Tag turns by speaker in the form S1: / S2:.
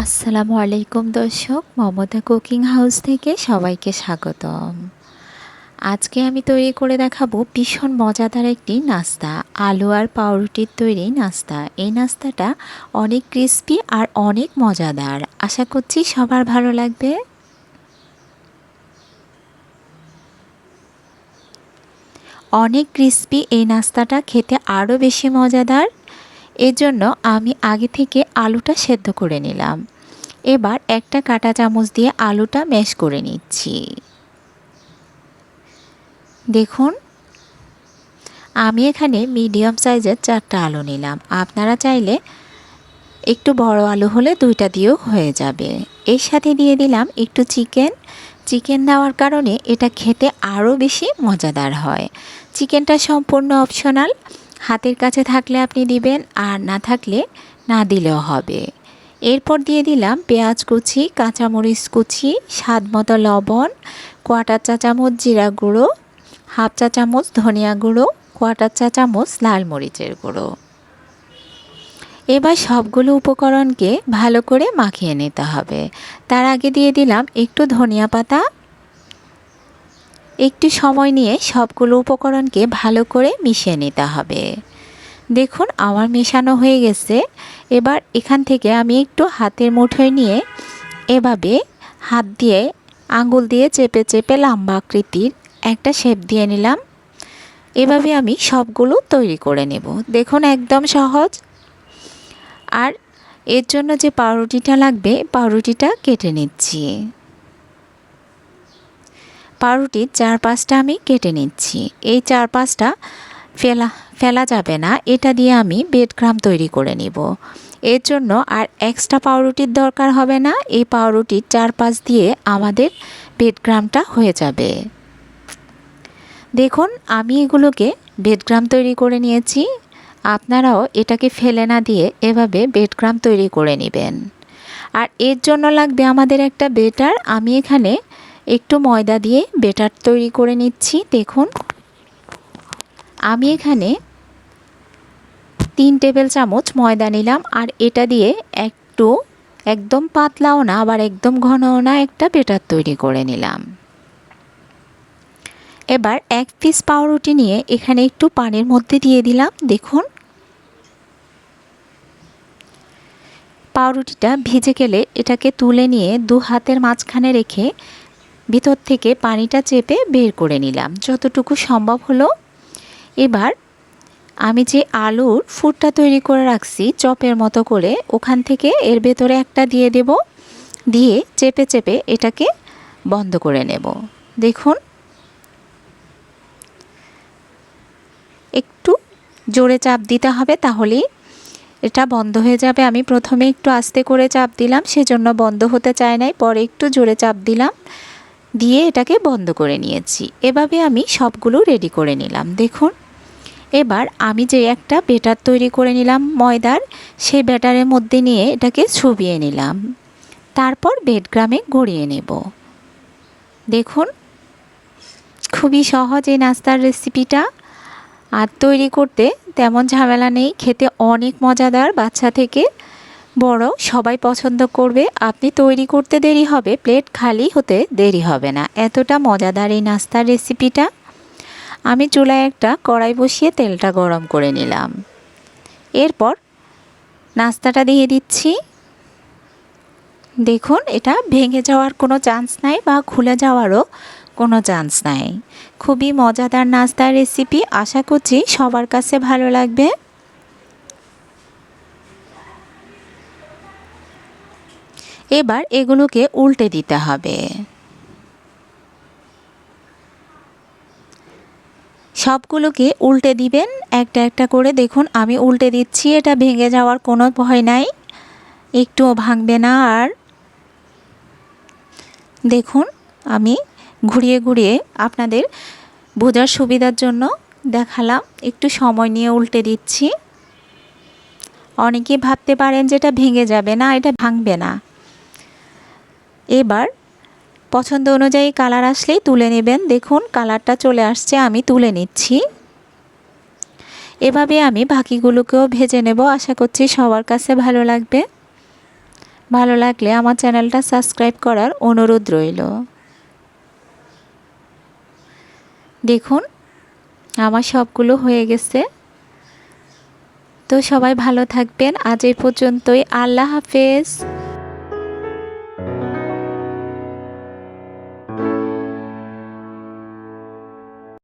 S1: আসসালামু আলাইকুম দর্শক, মমতা কুকিং হাউস থেকে সবাইকে স্বাগতম। আজকে আমি তৈরি করে দেখাবো ভীষণ মজাদার একটি নাস্তা, আলু আর পাউরুটির তৈরি নাস্তা। এই নাস্তাটা অনেক ক্রিস্পি আর অনেক মজাদার। আশা করছি সবার ভালো লাগবে। অনেক ক্রিস্পি এই নাস্তাটা, খেতে আরও বেশি মজাদার। এর জন্য আমি আগে থেকে আলুটা সেদ্ধ করে নিলাম। এবার একটা কাঁটা চামচ দিয়ে আলুটা ম্যাশ করে নিচ্ছি। দেখুন, আমি এখানে মিডিয়াম সাইজের চারটা আলু নিলাম। আপনারা চাইলে একটু বড় আলু হলে দুইটা দিয়েও হয়ে যাবে। এর সাথে দিয়ে দিলাম একটু চিকেন। চিকেন দেওয়ার কারণে এটা খেতে আরও বেশি মজাদার হয়। চিকেনটা সম্পূর্ণ অপশনাল। হাতের কাছে থাকলে আপনি দিবেন আর না থাকলে না দিলেও হবে। এরপর দিয়ে দিলাম পেঁয়াজ কুচি, কাঁচামরিচ কুচি, স্বাদ মতো লবণ, কোয়াটার চা চামচ জিরা গুঁড়ো, হাফ চা চামচ ধনিয়া গুঁড়ো, কোয়াটার চা চামচ লাল মরিচের গুঁড়ো। এবার সবগুলো উপকরণকে ভালো করে মাখিয়ে নিতে হবে। তার আগে দিয়ে দিলাম একটু ধনিয়া পাতা একটু সময় নিয়ে সবগুলো উপকরণকে ভালো করে মিশিয়ে নিতে হবে। দেখুন, আমার মেশানো হয়ে গেছে। এবার এখান থেকে আমি একটু হাতের মুঠোয় নিয়ে এভাবে হাত দিয়ে আঙ্গুল দিয়ে চেপে চেপে লম্বা আকৃতির একটা শেপ দিয়ে নিলাম। এভাবে আমি সবগুলো তৈরি করে নেব। দেখুন, একদম সহজ। আর এর জন্য যে পাউরুটিটা লাগবে, পাউরুটিটা কেটে নিচ্ছি। পাউরুটির চার পাঁচটা আমি কেটে নিচ্ছি। এই চার পাঁচটা ফেলা ফেলা যাবে না। এটা দিয়ে আমি বেড ক্রাম তৈরি করে নিব। এর জন্য আর এক্সট্রা পাউরুটির দরকার হবে না। এই পাউরুটির চার পাঁচ দিয়ে আমাদের বেড ক্রামটা হয়ে যাবে। দেখুন, আমি এগুলোকে বেডগ্রাম তৈরি করে নিয়েছি। আপনারাও এটাকে ফেলে না দিয়ে এভাবে বেডগ্রাম তৈরি করে নেবেন। আর এর জন্য লাগবে আমাদের একটা বেটার আমি এখানে একটু ময়দা দিয়ে বেটার তৈরি করে নিচ্ছি, দেখুন। আমি এখানে তিন টেবিল চামচ ময়দা নিলাম, আর এটা দিয়ে একটু একদম পাতলাও না, আবার একদম ঘনও না একটা বেটার তৈরি করে নিলাম। এবার এক পিস পাউরুটি নিয়ে এখানে একটু পানির মধ্যে দিয়ে দিলাম, দেখুন। পাউরুটিটা ভিজে গেলে এটাকে তুলে নিয়ে দু হাতের মাঝখানে রেখে ভিতর থেকে পানিটা চেপে বের করে নিলাম। যতটুকু সম্ভব হলো। এবার আমি যে আলুর ফুটটা তৈরি করে রাখছি চপের মতো করে, ওখান থেকে এর ভেতরে একটা দিয়ে দেব। দিয়ে চেপে চেপে এটাকে বন্ধ করে নেব। দেখুন। একটু জোরে চাপ দিতে হবে তাহলেই এটা বন্ধ হয়ে যাবে। আমি প্রথমে একটু আস্তে করে চাপ দিলাম, সেজন্য বন্ধ হতে চায় নাই। পরে একটু জোরে চাপ দিলাম। দিয়ে এটাকে বন্ধ করে নিয়েছি। এভাবে আমি সবগুলো রেডি করে নিলাম। দেখুন, এবার আমি যে একটা বেটার তৈরি করে নিলাম ময়দার সেই ব্যাটারের মধ্যে নিয়ে এটাকে ছুবিয়ে নিলাম। তারপর বেডগ্রামে গড়িয়ে নেব। দেখুন, খুবই সহজ এই নাস্তার রেসিপিটা আর তৈরি করতে তেমন ঝামেলা নেই, খেতে অনেক মজাদার বাচ্চা থেকে। বড় সবাই পছন্দ করবে, আপনি তৈরি করতে দেরি হবে, প্লেট খালি হতে দেরি হবে না। এতটা মজাদার এই নাস্তার রেসিপিটা। আমি চুলায় একটা কড়াই বসিয়ে তেলটা গরম করে নিলাম। এরপর নাস্তাটা দিয়ে দিচ্ছি। দেখুন, এটা ভেঙে যাওয়ার কোনো চান্স নাই বা খুলে যাওয়ারও কোনো চান্স নাই। খুবই মজাদার নাস্তার রেসিপি। আশা করছি সবার কাছে ভালো লাগবে। এবার এগুলোকে উল্টে দিতে হবে। সবগুলোকে উল্টে দিবেন, একটা একটা করে। দেখুন, আমি উল্টে দিচ্ছি, এটা ভেঙে যাওয়ার কোনো ভয় নাই। একটুও ভাঙবে না আর। দেখুন, আমি ঘুরিয়ে ঘুরিয়ে আপনাদের বোঝার সুবিধার জন্য দেখালাম, একটু সময় নিয়ে উল্টে দিচ্ছি। অনেকে ভাবতে পারেন যে এটা ভেঙে যাবে না, এটা ভাঙবে না। এবার পছন্দ অনুযায়ী কালার আসলেই তুলে নেবেন। দেখুন, কালারটা চলে আসছে, আমি তুলে নিচ্ছি। এভাবে আমি বাকিগুলোকেও ভেজে নেব। আশা করছি সবার কাছে ভালো লাগবে। ভালো লাগলে আমার চ্যানেলটা সাবস্ক্রাইব করার অনুরোধ রইল। দেখুন, আমার সবগুলো হয়ে গেছে। তো সবাই ভালো থাকবেন। আজ এই পর্যন্তই। আল্লাহ হাফেজ।